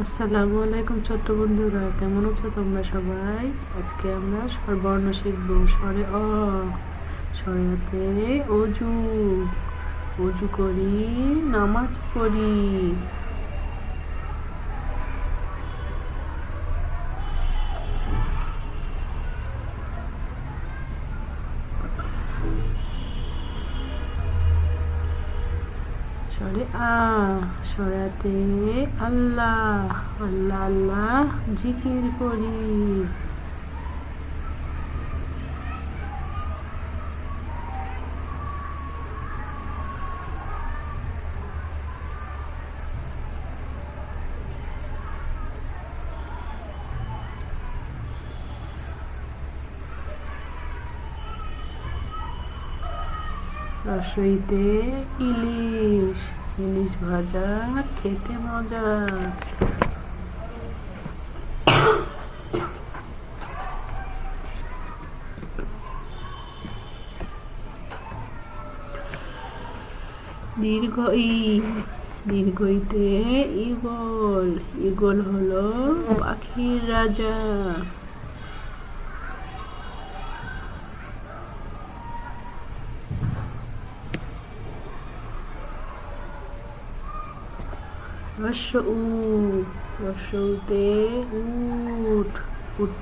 আসসালামু আলাইকুম ছোট্ট বন্ধুরা, কেমন আছো তোমরা সবাই? আজকে আমরা স্বরবর্ণ শিখব। স্বরে অ, স্বরেতে অজু। অজু করি, নামাজ পড়ি। স্বরে আ স্বরাতে আল্লাহ আল্লাহ আল্লাহ জিকির করি। রসইতে ইলিশ ইলিশ ভাজা খেতে মজা। দীর্ঘ ই দীর্ঘইতে ইগল ইগল হলো পাখির রাজা।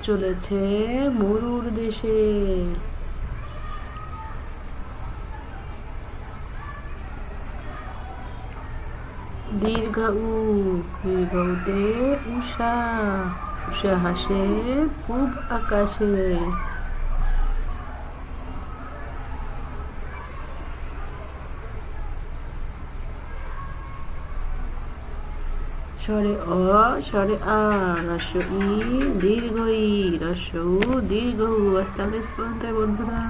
চলেছে মরুর দেশে। দীর্ঘ উ দীর্ঘতে উষা উষা হাসে পূব আকাশে। স্বরে অ স্বরে আ রস ই দীর্ঘ ই রস দীর্ঘ উ আস্তে আস্তে বন্ধুরা।